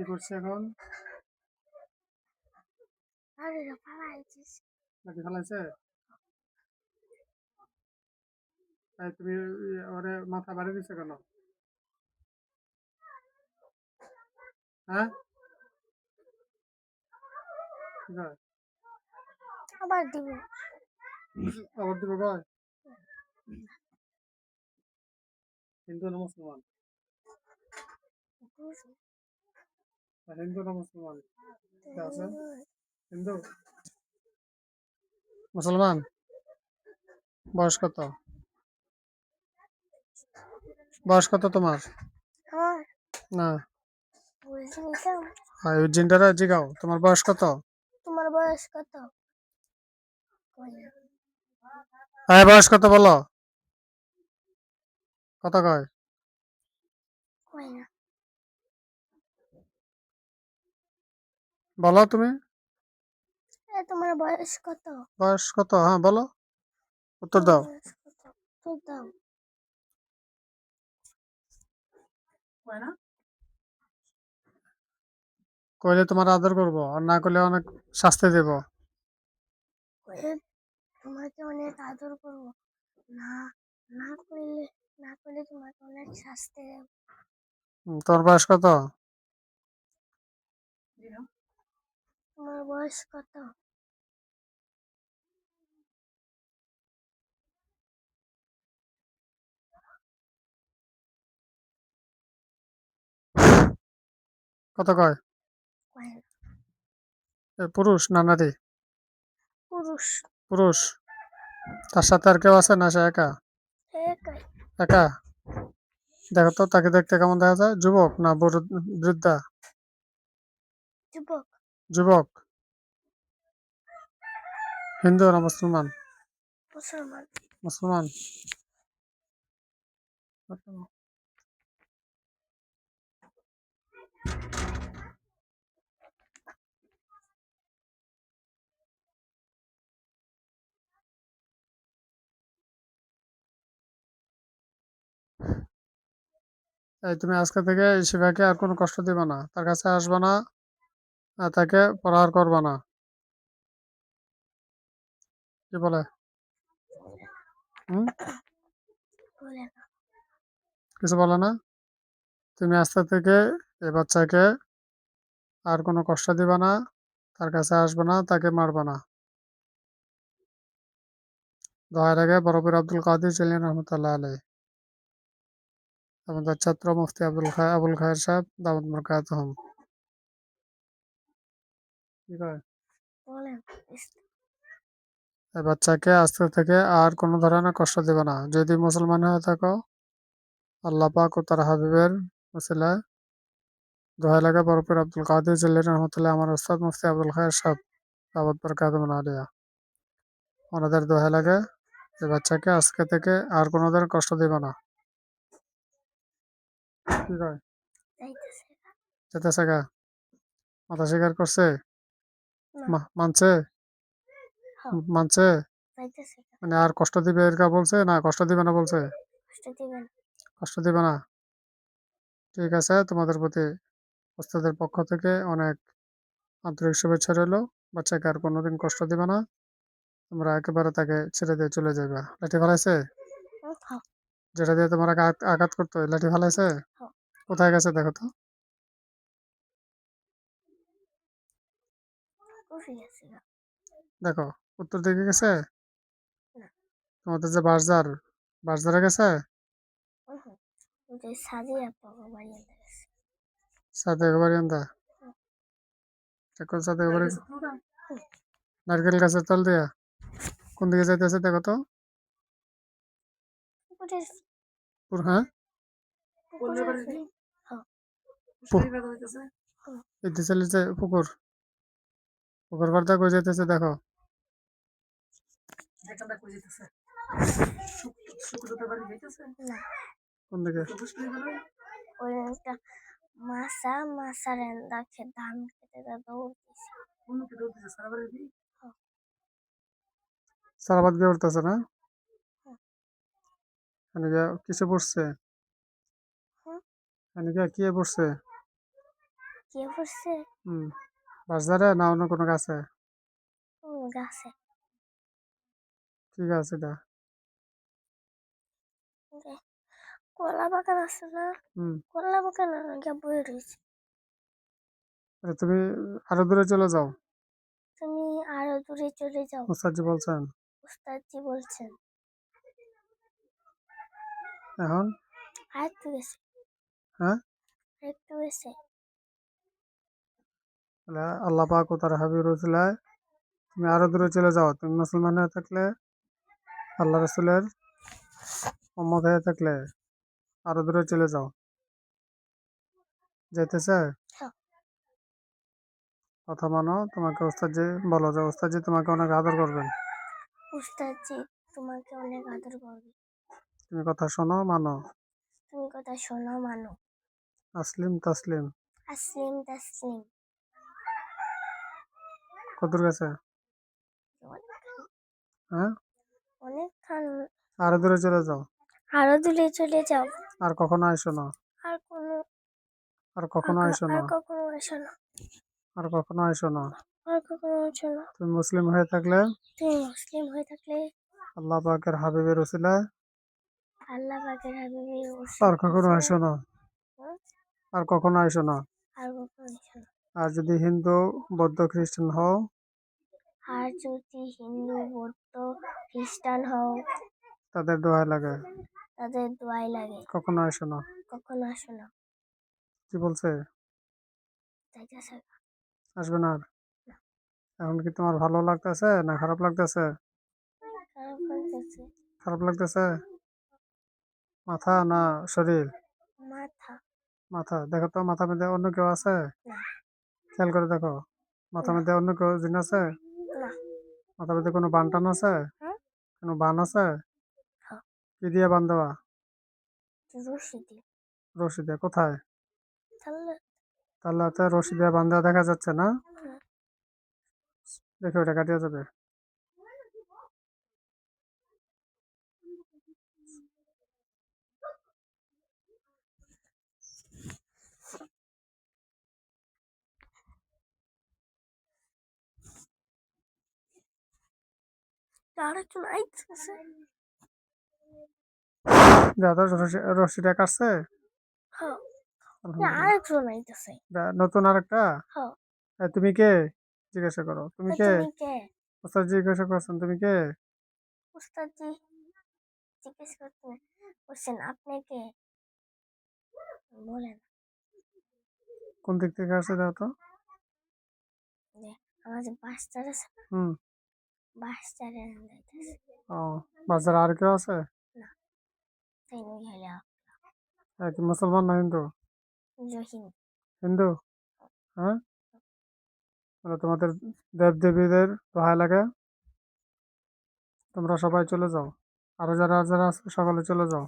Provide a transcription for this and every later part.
কি করছে এখন? আরে পালাইছিস। নাকি ফেলাইছে তাই তুমি ওরে মাথা বাড়ি দিছো কেন? হ্যাঁ? আবার দিব। আবার দিব কয়? হিন্দু না মুসলমান। হিন্দু না মুসলমান কে আছে হিন্দু মুসলমান বয়স কত? বয়স কত তোমার? না। বুঝে নিতাম হয় জিগাও। তোমার বয়স কত? তোমার বয়স কত? হ্যাঁ বয়স কত বলো? কত কয় কই না বলো তুমি। এ তোমার বয়স কত? বয়স কত? হ্যাঁ বলো। উত্তর দাও। তো দাও। কইলে তোমার আদর করব আর না করলে অনেক শাস্তি দেব। কইলে তোমাকে অনেক আদর করব না না করলে না করলে তোমাকে অনেক শাস্তি দেব। তোমার বয়স কত? তোমার বয়স কত? কত কয়? পুরুষ না নারী পুরুষ। পুরুষ। তার সাথে আর কেউ আছে না সে একা? একা? দেখো তো তাকে দেখতে কেমন দেখা যায়? যুবক না বড় বৃদ্ধা? যুবক। যুবক। হিন্দু না মুসলমান? মুসলমান। মুসলমান। এই তুমি আজকে থেকে শিবাকে আর কোনো কষ্ট দিবে না। তার কাছে আসবে না। তাকে প্রহার করবে না। কি বলে? কিছু বলে না? তুমি আজকে থেকে এই বাচ্চাকে আর কোনো কষ্ট দিবে না তার কাছে আসবে না তাকে মারবে না। দোয়ার আগে বরফির আব্দুল কাদের ছিলেন রহমতুল্লাহ আলাই আমাদের ছাত্র মুফতি আব্দুল খায় আবুল খায়ের সাহেব দামদ বরকাত বাচ্চাকে আজকে থেকে আর কোনো ধরনের কষ্ট দেবে না। যদি মুসলমান হয়ে থাকো আল্লাহ পাক ও তার হাবিবের ওসিলায় দোহাই লাগে বরফির আব্দুল কাদের জিল্লির রহমতুল্লাহ আমার ওস্তাদ মুফতি আব্দুল খায়ের সাহেব দাবত বরকাত আলিয়া। ওনাদের দোহাই লাগে এই বাচ্চাকে আজকে থেকে আর কোনো ধরনের কষ্ট দেবে না। কি কয়। যেতেছে গা মাথা স্বীকার করছে? মানছে? হ্যাঁ। মানছে? মানে আর কষ্ট দিবে এরকা বলছে না কষ্ট দিবে না বলছে? কষ্ট দিবে না। ঠিক আছে তোমাদের প্রতি ওস্তাদের পক্ষ থেকে অনেক আন্তরিক শুভেচ্ছা রইল। বাচ্চাকে আর কোনোদিন কষ্ট দিবে না। তোমরা একেবারে তাকে ছেড়ে দিয়ে চলে যাবে লাঠি ফেলাইছে? হ্যাঁ। যেটা দিয়ে তোমার আঘাত আঘাত করতো লাঠি ফেলাইছে? হ্যাঁ। কোথায় গেছে দেখো তো খুশি আছে না। দেখো উত্তর দিকে গেছে? তোমাদের যে বাসজার বাসজারে গেছে? সাথে একেবারে আন্দা এখন সাথে একেবারে নারকেল গাছের তল দিয়া? কোন দিকে যাইতেছে দেখো তো। পুকুরে পুর হ্যাঁ? পুকুরে। হ্যাঁ পাড়টা কই যাইতেছে? দেখো কোন দিকে? মাসা মাসা রেন্দা খে ধান খেতে দৌড়তেছে। সারাবাদ উঠতেছে না। এদিকে কিছু পড়ছে? হুম। এদিকে কি পড়ছে? কে পড়ছে? হুম। বাজারে না অন্য কোনো গাছে? হুম, গাছে। কি গাছ এটা কলা বাগান আছে না? কলা বাগান আগে বয়ে রয়েছে। তুমি আরও দূরে চলে যাও। তুমি আরও দূরে চলে যাও। বলছেন। উস্তাদজি বলছেন। এখন? আর একটু গেছে। হ্যাঁ? আর একটু গেছে। তাহলে আল্লাহ পাক ও তার হাবিব রসুলায় তুমি আরও দূরে চলে যাও। তুমি মুসলমান হয়ে থাকলে আল্লাহ রসুলের মোহাম্মদ হয়ে থাকলে আরও দূরে চলে যাও। যেতেছে হ্যাঁ। কথা মানো তোমাকে ওস্তাদজি বলো যে ওস্তাদজি তোমাকে অনেক আদর করবেন। উস্তাদজি তোমাকে অনেক আদর করবে। তুমি কথা শোনো মানো। তুমি কথা শোনো মানো। আসলিম তাসলিম। আসলিম তাসলিম। কদূর গেছে? হ্যাঁ? অনেকক্ষণ আরও দূরে চলে যাও। আরও দূরে চলে যাও। আর কখনো আইসো না। আর কোনো আর কখনো আইসো না। আর কখনো আসো না। আর কখনো আইসো না। আর কখনো আসো না। তুমি মুসলিম হয়ে থাকলে? তুমি মুসলিম হয়ে থাকলে? আল্লাহ পাকের হাবিবের রসিলায় আল্লাহ পাকের হাবিবি আর কখনো আইসো না। আর কখনো আইসো না। আর কখনো আসো না। আর যদি হিন্দু বৌদ্ধ খ্রিস্টান হও? আর যদি হিন্দু বৌদ্ধ খ্রিস্টান হও? তাদের দোহাই লাগে। তাদের দোয়াই লাগে। কখনো আইসো না। কখনো আসো না। কি বলছে? আসবে না আর? এখন কি তোমার ভালো লাগতেছে না খারাপ লাগতেছে? খারাপ লাগতেছে। খারাপ লাগতেছে? মাথা না শরীর? মাথা। মাথা। দেখো তো মাথা মধ্যে অন্য কেউ আছে? না। খেয়াল করে দেখো। মাথার মধ্যে অন্য কেউ জিন আছে? মাথার মধ্যে কোনো বান টান আছে? হ্যাঁ। কোনো বান আছে? হ্যাঁ। কি দিয়ে বান দেওয়া? রশি দিয়ে। কোথায়? তাহলে তো রশি দিয়ে বান দেওয়া দেখা যাচ্ছে না? দেখে দেখো ওটা কাটিয়ে যাবে আরেকজন আইতেছে। দাদা রশিটা কাটছে? হ্যাঁ। আলহামদুলিল্লাহ। আরেকজন আইতেছে। নতুন আরেকটা? হ্যাঁ। তুমি কে? জিজ্ঞাসা করো। তুমি কে? ওস্তাদ জিজ্ঞাসা করছেন তুমি কে? জিজ্ঞেস আপনি কে? বলেন। কোন দিক থেকে আসছে দাও তো যে বাসটার আছে হুম। যাইতেছে ও বাজারে আর কেউ আছে তাই নিয়ে হইলে এ, কি মুসলমান না হিন্দু হিন্দু হ্যাঁ তোমাদের দেব দেবীদের দোহাই লাগে। তোমরা সবাই চলে যাও। আরও যারা যারা আছে সকলে চলে যাও।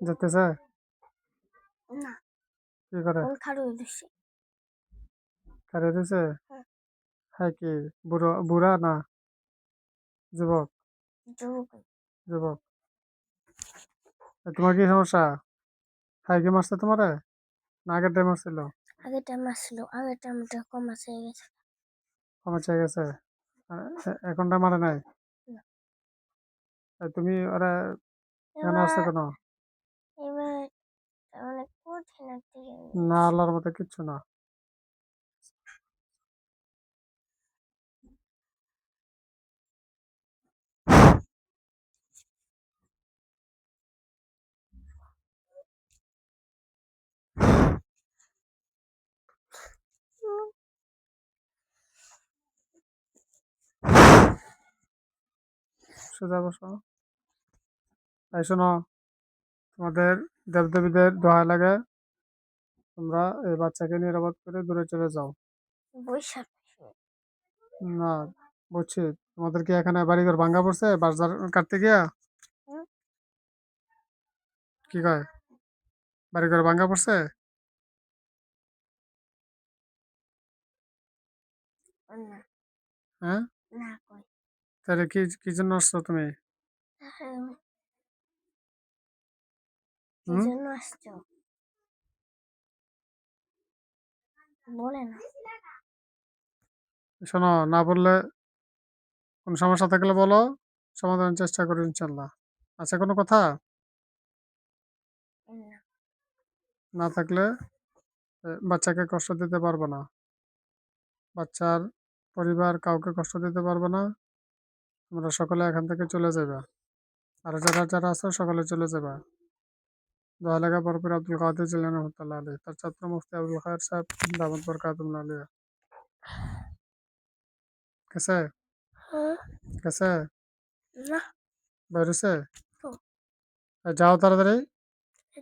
যেতেছে? না। কি করে? খাড়ু দিছে কারে দিছে হ্যাঁ। হ্যাঁ কি বুড়ো বুড়া না যুবক যুবক তোমার কি সমস্যা হাই কি মারছে তোমারে না আগের টাইম মারছিল আগে টাইম আসলো আগে টাইমটা কম আছে হয়ে গেছে কমে চেয়ে গেছে এখনটা মারে নাই তুমি ওরা কেন আসছে কেন না আল্লাহর মতো কিচ্ছু না সোজা বসো তাই শোনো তোমাদের দেবদেবীদের দোয়া লাগে। তোমরা এই বাচ্চাকে নিরাপদ করে দূরে চলে যাও। না বুঝছি তোমাদের কি এখানে বাড়িঘর ভাঙ্গা পড়ছে? বাজার কাটতে গিয়া? কি কয়? বাড়িঘর ভাঙ্গা পড়ছে? হ্যাঁ? তাহলে কি কি জন্য আসছো তুমি? হ্যাঁ, শোনো না বললে কোনো সমস্যা থাকলে বলো সমাধানের চেষ্টা করি ইনশাল্লাহ। আছে কোনো কথা? না। থাকলে বাচ্চাকে কষ্ট দিতে পারব না। বাচ্চার পরিবার কাউকে কষ্ট দিতে পারব না। তোমরা সকলে এখান থেকে চলে যাবে আর যারা যারা আছো সকলে চলে যাবে দোয়া লাগা বরপুর আব্দুল কাদের জিলানি রহমতুল্লাহ আলী তার ছাত্র মুফতি আব্দুল খায়ের সাহেব দামদ বরকাতুম আলী গেছে? হ্যাঁ? গেছে? না। বেরোছে। যাও তাড়াতাড়ি।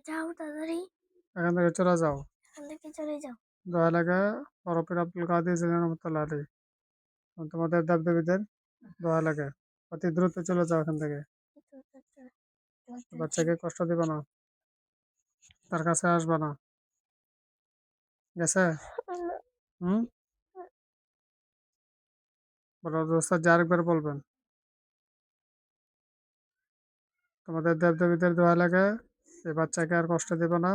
যাও তাড়াতাড়ি। এখান থেকে চলে যাও। এখান থেকে চলে যাও। দোয়া লাগা বরপুর আব্দুল কাদের জিলানি রহমতুল্লাহ আলী তোমাদের দেবদেবীদের দোয়া লাগে। অতি দ্রুত চলে যাও এখান থেকে। বাচ্চাকে কষ্ট দিবে না। তার কাছে আসবে না। গেছে? হুম? বলো দোস্তার যে আরেকবার বলবেন। তোমাদের দেবদেবীদের দোয়া লাগে এই বাচ্চাকে আর কষ্ট দেবে না।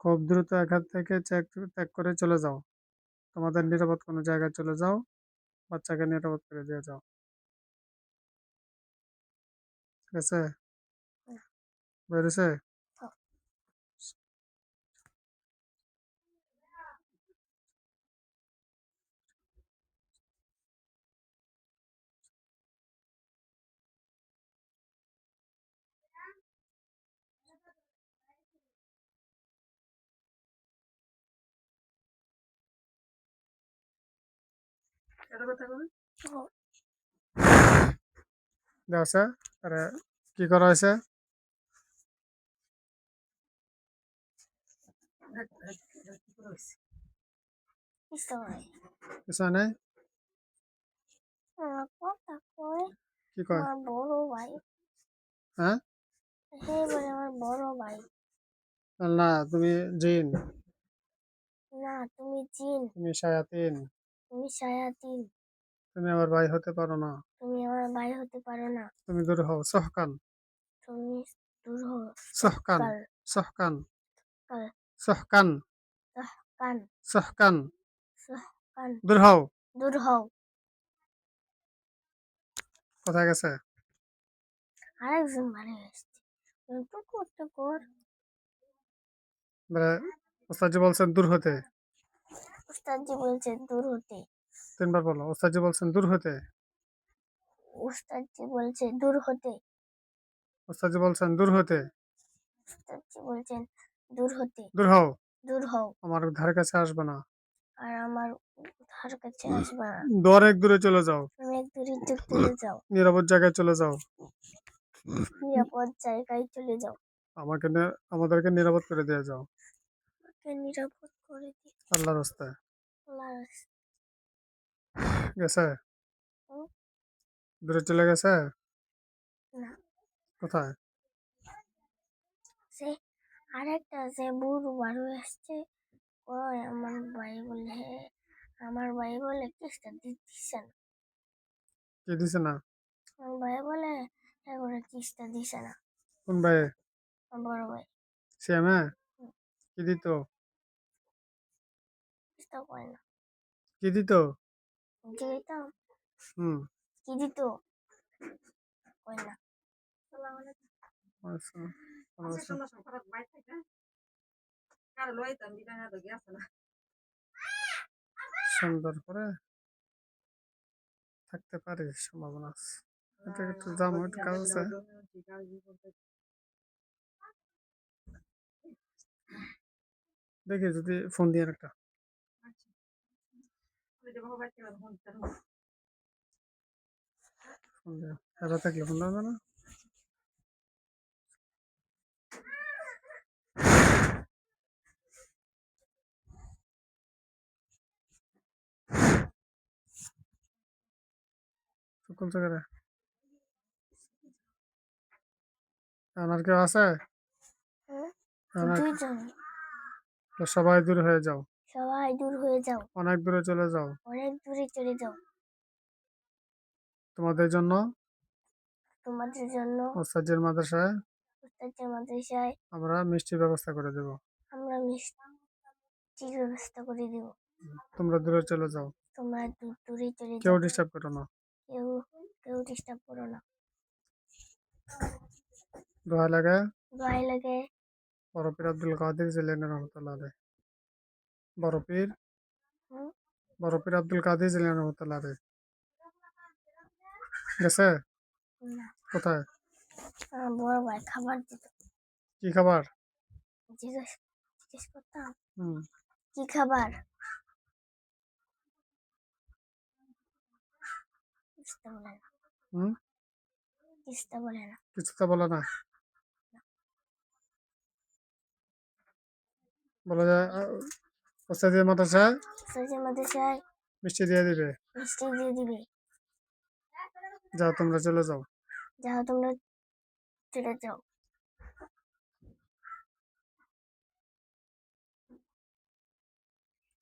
খুব দ্রুত এখান থেকে চেক ত্যাগ করে চলে যাও। তোমাদের নিরাপদ কোনো জায়গায় চলে যাও। বাচ্চাকে নিরাপদ করে দিয়ে যাও। ঠিক আছে বেরোছে হ্যাঁ। ও, দেওয়া আরে কি করা হয়েছে কিছু নেই কি কয়? বড় ভাই। হ্যাঁ হে আমার বড় ভাই। না তুমি জিন। না তুমি জিন। তুমি শায়াতিন তুমি সায়াতিন তুমি আমার ভাই হতে পারো না। তুমি আমার ভাই হতে পারো না। তুমি দূর হও সহকান তুমি দূর হও সহকান কাল সহকান কাল সহকান সহকান দূর হও। দূর হও। কোথায় গেছে? আরেকজন ভালো এসছে একটু করতে কর। বলে ওস্তাদজি বলছেন দূর হতে। উস্তাদজি বলছে দূর হতে। তিনবার বলো ওস্তাদজি বলছেন দূর হতে। উস্তাদজি বলছে দূর হতে। ওস্তাদজি বলছেন দূর হতে। উস্তাদজি বলছেন দূর হতে। দূর হও। দূর হও। আমার ধারে কাছে আসবে না। আর আমার ধার কাছে আসবা না। অনেক দূরে চলে যাও। তুমি এক দূরে চলে যাও। নিরাপদ জায়গায় চলে যাও। নিরাপদ জায়গায় চলে যাও। আমাকে আমাদেরকে নিরাপদ করে দিয়ে যাও। আমাকে নিরাপদ করে দিও আল্লাহ রাস্তায়। আল্লাহর রাস্তায়। গেছে? হুম। দূরে চলে গেছে? না। কোথায়? সে আরেকটা যে বুড়ো বারো আসছে কয় আমার ভাই বলে আমার ভাই বলে কিস্তা দিচ্ছে না। কি দিছে না? আমার ভাই বলে এবারে কিস্তা দিছে না। কোন ভাই? আমার বড় ভাই। সিএমএ কি দিত? কিস্তা করে না। কি দিত? দিতাম হুম কি দিত কয় না। সুন্দর করে থাকতে পারে সম্ভাবনা আছে এটা একটু দাম একটু কাজ আছে দেখি যদি ফোন দিয়ে একটা ফোন থাকলে ফোন দেওয়া না। সকল জায়গায়? আমার কেউ আছে? তো সবাই দূর হয়ে যাও। সবাই দূর হয়ে যাও। অনেক দূরে চলে যাও। অনেক দূরে চলে যাও। তোমাদের জন্য? তোমাদের জন্য। ওস্তাদের মাদ্রাসায়? মুস্তাকিম মাদ্রাসায়। আমরা মিষ্টির ব্যবস্থা করে দেব। আমরা মিষ্টির ব্যবস্থা করে দেব। তোমরা দূরে চলে যাও। তোমরা দূর দূরে চলে যাও। কেউ ডিস্টার্ব করো না। কেউ কেউ ডিস্টার্ব করো না। দোয়া লাগে। গায়ে লাগে। বরফির আব্দুল কাদের জিলানি রহমতুল্লাহ আলাই বরফির? বরফির আব্দুল কাদের জিলানি রহমতুল্লাহ আলাই গেছে? কোথায়? বড় ভাই খাবার দিত। কি খাবার? জিজ্ঞেস জিজ্ঞেস করতাম। কি খাবার? বুঝতে বলে না। হুম? বুঝতে বলে না। কিছু তো না। বলা যায় ওস্তাদি মাদ্রাসায় সরকারি মাদ্রাসায় মিষ্টি দিয়ে দিবে। মিষ্টি দিয়ে দিবে। যাও তোমরা চলে যাও। যাও তোমরা চলে যাও।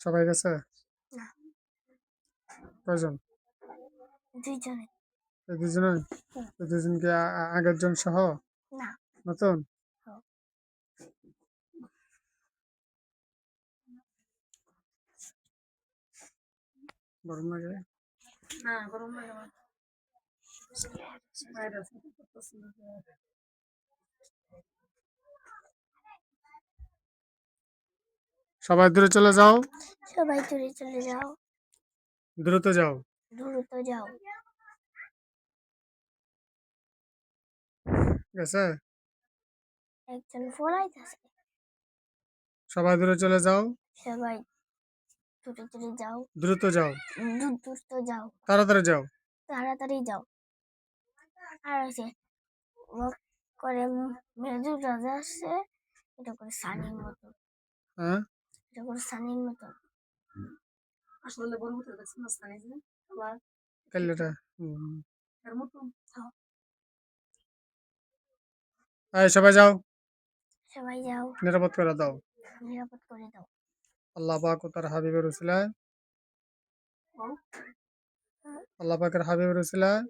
সবাই গেছে? কয়জন? দুইজনে। আগের জন সহ? না। নতুন? হ্যাঁ। গরম লাগে না গরম আছে। সবাই দূরে চলে যাও সবাই চলে চলে যাও দ্রুত যাও দ্রুত যাও গেছে একজন ফলাইতেছে সবাই দূরে চলে যাও সবাই যাও। দ্রুত যাও। দূর দ্রুত যাও। তাড়াতাড়ি যাও। তাড়াতাড়ি যাও। আর আছে করে মেজুর রাজা আসছে এটা করে সানির মতো। হ্যাঁ? এটা করে সানির মতো। আসলে বলব তো দেখছেন না সাইজ আবার এর মতো এই সবাই যাও। সবাই যাও। নিরাপদ করে দাও। নিরাপদ করে দাও। আল্লাহ পাক ও তার হাবিবের উসিলায়। আল্লাহ পাকের হাবিবের উসিলায়।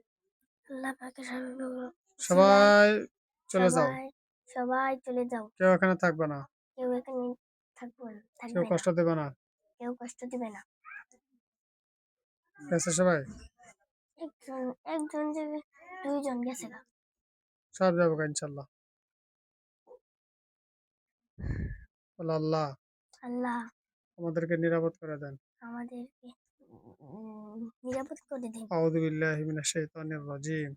সবাই চলে যাও। সবাই চলে যাও। কেউ এখানে থাকবে না। কেউ এখানে থাকবে না কেউ কষ্ট দেবে না। কেউ কষ্ট দিবে না। গেছে সবাই? একজন একজন যে দুইজন গেছে না সব যাব ইনশাল্লাহ। আল্লাহ। আল্লাহ। আমাদেরকে নিরাপদ করে দেন। আমাদেরকে নিরাপদ করে দিন। আউযু বিল্লাহি মিনাশ শাইতানির রাজিম।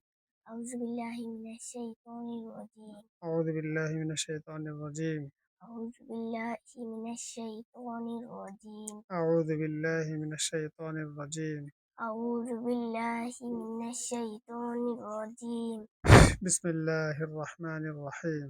আউযু বিল্লাহি মিনাশ শাইতানির রাজিম। আউযু বিল্লাহি মিনাশ শাইতানির রাজিম। আউযু বিল্লাহি মিনাশ শাইতানির রাজিম। আউযু বিল্লাহি মিনাশ শাইতানির রাজিম। আউযু বিল্লাহি মিনাশ শাইতানির রাজিম। বিসমিল্লাহির রহমানির রহিম।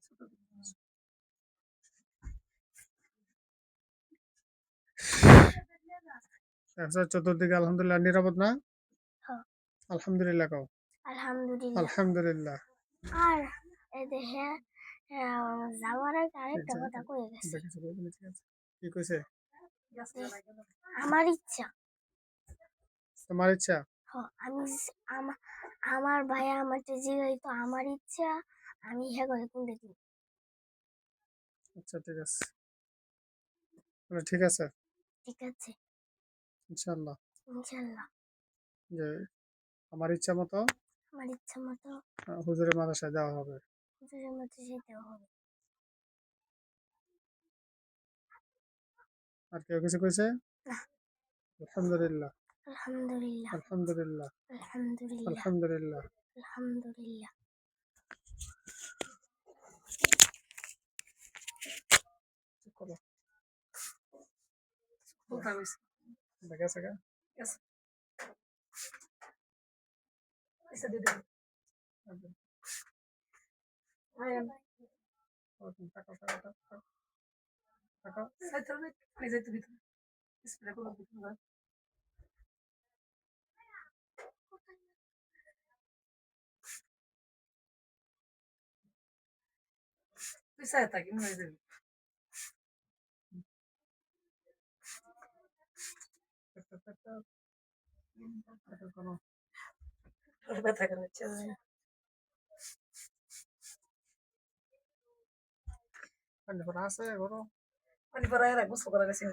আচ্ছা চতুর্দিকে আলহামদুলিল্লাহ নিরাপদ না? হ্যাঁ। আলহামদুলিল্লাহ কও। আলহামদুলিল্লাহ। আলহামদুলিল্লাহ। আর দেখে যাওয়ার আগে আরেকটা কথা কয়ে গেছে। দেখেছ বলবেন, ঠিক আছে। কি কইছে? গেছে না গেল। আমার ইচ্ছা। তোমার ইচ্ছা? হ আমি আমার ভাইয়া আমার জিগাই তো আমার ইচ্ছা আমি হ্যাঁ করে কোনটা দিব আচ্ছা ঠিক আছে। ঠিক আছে। ঠিক আছে। ইনশাল্লাহ। ইনশাল্লাহ। যে আমার ইচ্ছা মতো আমার ইচ্ছা মতো আহ, হুজুরের মাদ্রাসায় দেওয়া হবে। হুজুরের মতো যেতে হবে। আর কেউ কিছু কইছে? না। আলহামদুলিল্লাহ। আলহামদুলিল্লাহ। আলহামদুলিল্লাহ। আলহামদুলিল্লাহ। আলহামদুলিল্লাহ। আলহামদুলিল্লাহ। ঠিক করো। बघा सगळं Bir saat takip mi কোনো ব্যথা করে হচ্ছে পানি পড়া আছে গরম পানি পড়ায় রাখব সকালে গেছি